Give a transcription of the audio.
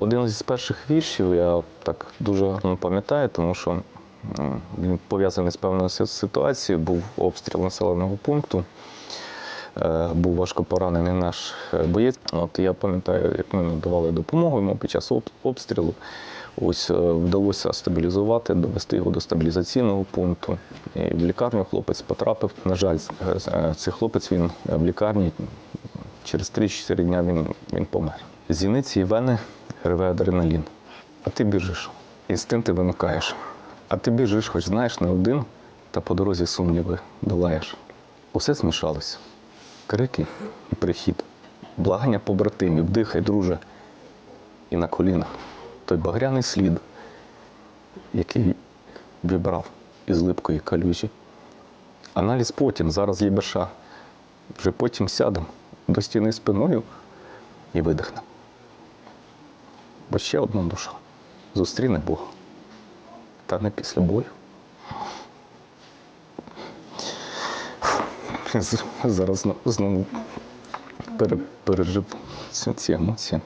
Один із перших віршів я так дуже гарно пам'ятаю, тому що він пов'язаний з певною ситуацією. Був обстріл населеного пункту, е, був важко поранений наш е, боєць. От я пам'ятаю, як ми надавали допомогу йому під час обстрілу. Ось е, вдалося стабілізувати, довести його до стабілізаційного пункту. І в лікарню хлопець потрапив. На жаль, цей хлопець він в лікарні через 3-4 дня він, він помер. Зіниці і вени рве адреналін. А ти біжиш, інстинкти вимикаєш. А ти біжиш, хоч знаєш, не один, та по дорозі сумніви долаєш. Усе змішалося. Крики і прихід, благання побратимів, дихай, друже. І на колінах той багряний слід, який вибрав із липкої калюжі. Аналіз потім, зараз є берша. Вже потім сядемо до стіни спиною і видихнемо. Бо ще одна душа зустріне Бога. Та не після бою. Зараз знову пережив ці емоції.